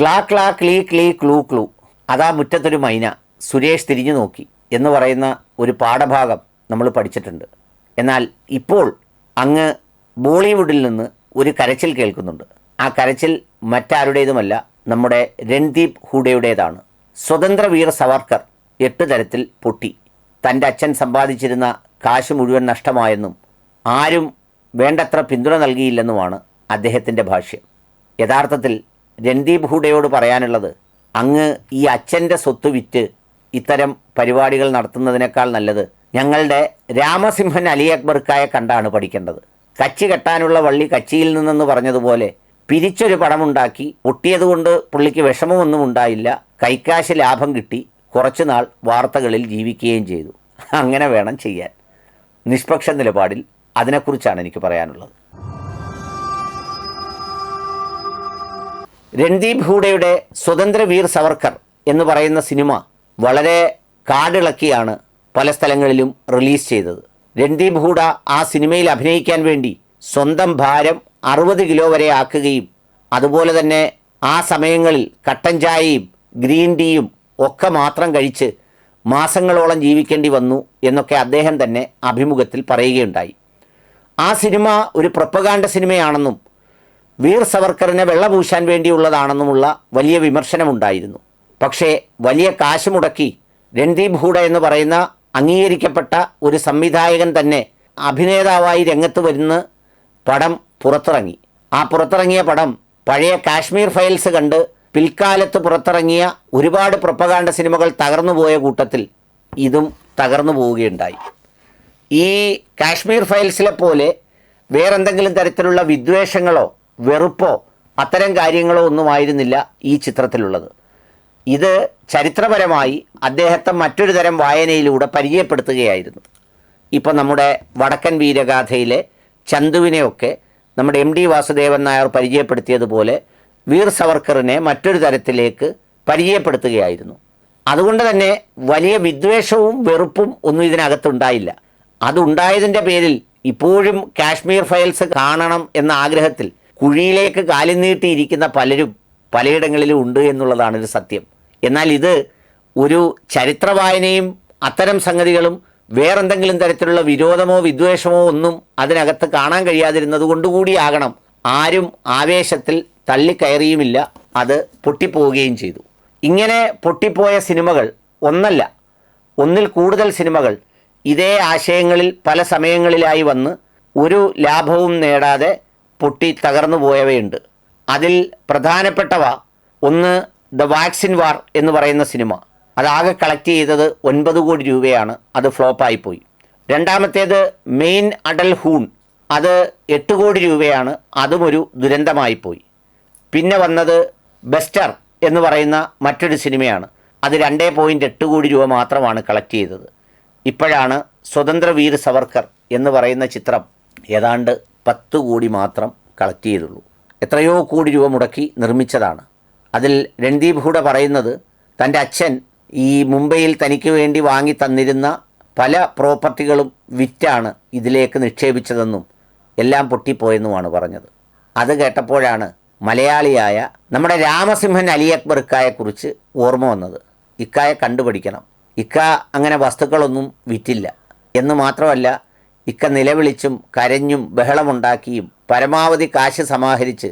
ക്ലാ ക്ലാ ക്ലീ ക്ലീ clue clue. അതാ മുറ്റത്തൊരു മൈന. സുരേഷ് തിരിഞ്ഞു നോക്കി എന്ന് പറയുന്ന ഒരു പാഠഭാഗം നമ്മൾ പഠിച്ചിട്ടുണ്ട്. എന്നാൽ ഇപ്പോൾ അങ്ങ് ബോളിവുഡിൽ നിന്ന് ഒരു കരച്ചിൽ കേൾക്കുന്നുണ്ട്. ആ കരച്ചിൽ മറ്റാരുടേതുമല്ല നമ്മുടെ രൺദീപ് ഹൂഡയുടേതാണ്. സ്വതന്ത്ര വീർ സവർക്കർ എട്ട് തരത്തിൽ പൊട്ടി. തന്റെ അച്ഛൻ സമ്പാദിച്ചിരുന്ന കാശ് മുഴുവൻ നഷ്ടമായെന്നും ആരും വേണ്ടത്ര പിന്തുണ നൽകിയില്ലെന്നുമാണ് അദ്ദേഹത്തിന്റെ ഭാഷ്യം. യഥാർത്ഥത്തിൽ രൺദീപ് ഹൂഡയോട് പറയാനുള്ളത് അങ്ങ് ഈ അച്ഛന്റെ സ്വത്ത് വിറ്റ് ഇത്തരം പരിപാടികൾ നടത്തുന്നതിനേക്കാൾ നല്ലത് ഞങ്ങളുടെ രാമസിംഹൻ അലി അക്ബർക്കായ കണ്ടാണ് പഠിക്കേണ്ടത്. കച്ചി കെട്ടാനുള്ള വള്ളി കച്ചിയിൽ നിന്നെന്ന് പറഞ്ഞതുപോലെ പിരിച്ചൊരു പണമുണ്ടാക്കി പൊട്ടിയതുകൊണ്ട് പുള്ളിക്ക് വിഷമമൊന്നും ഉണ്ടായില്ല. കൈക്കാശ് ലാഭം കിട്ടി. കുറച്ചുനാൾ വാർത്തകളിൽ ജീവിക്കുകയും ചെയ്തു. അങ്ങനെ വേണം ചെയ്യാൻ. നിഷ്പക്ഷ നിലപാടിൽ അതിനെക്കുറിച്ചാണ് എനിക്ക് പറയാനുള്ളത്. രൺദീപ് ഹൂഡയുടെ സ്വതന്ത്ര വീർ സവർക്കർ എന്ന് പറയുന്ന സിനിമ വളരെ കാടിളക്കിയാണ് പല സ്ഥലങ്ങളിലും റിലീസ് ചെയ്തത്. രൺദീപ് ഹൂഡ ആ സിനിമയിൽ അഭിനയിക്കാൻ വേണ്ടി സ്വന്തം ഭാരം അറുപത് കിലോ വരെ ആക്കുകയും അതുപോലെ തന്നെ ആ സമയങ്ങളിൽ കട്ടൻ ചായയും ഗ്രീൻ ടീയും ഒക്കെ മാത്രം കഴിച്ച് മാസങ്ങളോളം ജീവിക്കേണ്ടി വന്നു എന്നൊക്കെ അദ്ദേഹം തന്നെ അഭിമുഖത്തിൽ പറയുകയുണ്ടായി. ആ സിനിമ ഒരു പ്രൊപ്പഗാൻഡ സിനിമയാണെന്നും വീർ സവർക്കറിനെ വെള്ളപൂശാൻ വേണ്ടിയുള്ളതാണെന്നുമുള്ള വലിയ വിമർശനമുണ്ടായിരുന്നു. പക്ഷേ വലിയ കാശ് മുടക്കി രൺദീപ് ഹൂഡ എന്ന് പറയുന്ന അംഗീകരിക്കപ്പെട്ട ഒരു സംവിധായകൻ തന്നെ അഭിനേതാവായി രംഗത്ത് വരുന്ന പടം പുറത്തിറങ്ങി. ആ പുറത്തിറങ്ങിയ പടം പഴയ കാശ്മീർ ഫയൽസ് കണ്ട് പിൽക്കാലത്ത് പുറത്തിറങ്ങിയ ഒരുപാട് പ്രൊപ്പകാണ്ട സിനിമകൾ തകർന്നുപോയ കൂട്ടത്തിൽ ഇതും തകർന്നു പോവുകയുണ്ടായി. ഈ കാശ്മീർ ഫയൽസിലെ പോലെ വേറെന്തെങ്കിലും തരത്തിലുള്ള വിദ്വേഷങ്ങളോ വെറുപ്പോ അത്തരം കാര്യങ്ങളോ ഒന്നുമായിരുന്നില്ല ഈ ചിത്രത്തിലുള്ളത്. ഇത് ചരിത്രപരമായി അദ്ദേഹത്തെ മറ്റൊരു തരം വായനയിലൂടെ പരിചയപ്പെടുത്തുകയായിരുന്നു. ഇപ്പോൾ നമ്മുടെ വടക്കൻ വീരഗാഥയിലെ ചന്തുവിനെയൊക്കെ നമ്മുടെ എം ഡി വാസുദേവൻ നായർ പരിചയപ്പെടുത്തിയതുപോലെ വീർ സവർക്കറിനെ മറ്റൊരു തരത്തിലേക്ക് പരിചയപ്പെടുത്തുകയായിരുന്നു. അതുകൊണ്ട് തന്നെ വലിയ വിദ്വേഷവും വെറുപ്പും ഒന്നും ഇതിനകത്തുണ്ടായില്ല. അതുണ്ടായതിന്റെ പേരിൽ ഇപ്പോഴും കാശ്മീർ ഫയൽസ് കാണണം എന്ന ആഗ്രഹത്തിൽ കുഴിയിലേക്ക് കാലി നീട്ടിയിരിക്കുന്ന പലരും പലയിടങ്ങളിലും ഉണ്ട് എന്നുള്ളതാണ് ഒരു സത്യം. എന്നാൽ ഇത് ഒരു ചരിത്ര വായനയും അത്തരം സംഗതികളും വേറെന്തെങ്കിലും തരത്തിലുള്ള വിരോധമോ വിദ്വേഷമോ ഒന്നും അതിനകത്ത് കാണാൻ കഴിയാതിരുന്നത് കൊണ്ടുകൂടിയാകണം ആരും ആവേശത്തിൽ തള്ളിക്കയറിയുമില്ല. അത് പൊട്ടിപ്പോവുകയും ചെയ്തു. ഇങ്ങനെ പൊട്ടിപ്പോയ സിനിമകൾ ഒന്നല്ല ഒന്നിൽ കൂടുതൽ സിനിമകൾ ഇതേ ആശയങ്ങളിൽ പല സമയങ്ങളിലായി വന്ന് ഒരു ലാഭവും നേടാതെ പൊട്ടി തകർന്നു പോയവയുണ്ട്. അതിൽ പ്രധാനപ്പെട്ടവ ഒന്ന് ദ വാക്സിൻ വാർ എന്ന് പറയുന്ന സിനിമ. അതാകെ കളക്ട് ചെയ്തത് ഒൻപത് കോടി രൂപയാണ്. അത് ഫ്ലോപ്പായിപ്പോയി രണ്ടാമത്തേത് മെയിൻ അഡൽ ഹൂൺ അത് എട്ട് കോടി രൂപയാണ്. അതും ഒരു ദുരന്തമായിപ്പോയി പിന്നെ വന്നത് ബെസ്റ്റർ എന്ന് പറയുന്ന മറ്റൊരു സിനിമയാണ്. അത് രണ്ടേ പോയിന്റ് എട്ട് കോടി രൂപ മാത്രമാണ് കളക്ട് ചെയ്തത്. ഇപ്പോഴാണ് സ്വതന്ത്ര വീർ സവർക്കർ എന്ന് പറയുന്ന ചിത്രം ഏതാണ്ട് പത്ത് കോടി മാത്രം കളക്ട് ചെയ്തുള്ളൂ. എത്രയോ കോടി രൂപ മുടക്കി നിർമ്മിച്ചതാണ്. അതിൽ രൺദീപ് ഹൂഡ പറയുന്നത് തന്റെ അച്ഛൻ ഈ മുംബൈയിൽ തനിക്ക് വേണ്ടി വാങ്ങി തന്നിരുന്ന പല പ്രോപ്പർട്ടികളും വിറ്റാണ് ഇതിലേക്ക് നിക്ഷേപിച്ചതെന്നും എല്ലാം പൊട്ടിപ്പോയെന്നുമാണ് പറഞ്ഞത്. അത് കേട്ടപ്പോഴാണ് മലയാളിയായ നമ്മുടെ രാമസിംഹൻ അലി അക്ബർ ഇക്കായെക്കുറിച്ച് ഓർമ്മ വന്നത്. ഇക്കായെ കണ്ടുപിടിക്കണം. ഇക്ക അങ്ങനെ വസ്തുക്കളൊന്നും വിറ്റില്ല. എന്ന് മാത്രമല്ല ഇക്ക നിലവിളിച്ചും കരഞ്ഞും ബഹളമുണ്ടാക്കിയും പരമാവധി കാശ് സമാഹരിച്ച്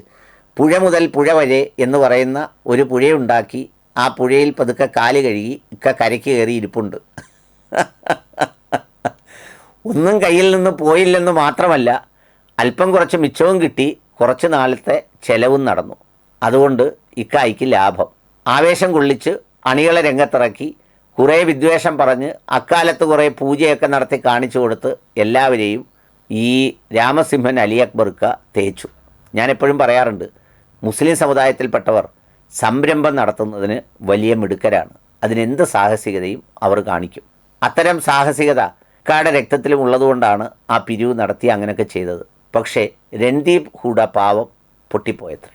പുഴ മുതൽ പുഴ വരെ എന്ന് പറയുന്ന ഒരു പുഴയുണ്ടാക്കി ആ പുഴയിൽ പതുക്കെ കാൽ കഴുകി ഇക്ക കരയ്ക്ക് കയറി ഇരിപ്പുണ്ട്. ഒന്നും കയ്യിൽ നിന്ന് പോയില്ലെന്ന് മാത്രമല്ല അല്പം കുറച്ച് മിച്ചവും കിട്ടി കുറച്ച് നാളത്തെ ചെലവും നടന്നു. അതുകൊണ്ട് ഇക്കായ്ക്ക് ലാഭം. ആവേശം കൊള്ളിച്ച് അണികളെ രംഗത്തിറക്കി കുറേ വിദ്വേഷം പറഞ്ഞ് അക്കാലത്ത് കുറേ പൂജയൊക്കെ നടത്തി കാണിച്ചു കൊടുത്ത് എല്ലാവരെയും ഈ രാമസിംഹൻ അലി അക്ബർക്ക തേച്ചു. ഞാനെപ്പോഴും പറയാറുണ്ട് മുസ്ലിം സമുദായത്തിൽപ്പെട്ടവർ സംരംഭം നടത്തുന്നതിന് വലിയ മിടുക്കരാണ്. അതിനെന്ത് സാഹസികതയും അവർ കാണിക്കും. അത്തരം സാഹസികത കാട രക്തത്തിലും ഉള്ളതുകൊണ്ടാണ് ആ പിരിവ് നടത്തി അങ്ങനെയൊക്കെ ചെയ്തത്. പക്ഷേ രൺദീപ് ഹൂഡ പാവം പൊട്ടിപ്പോയത്രേ.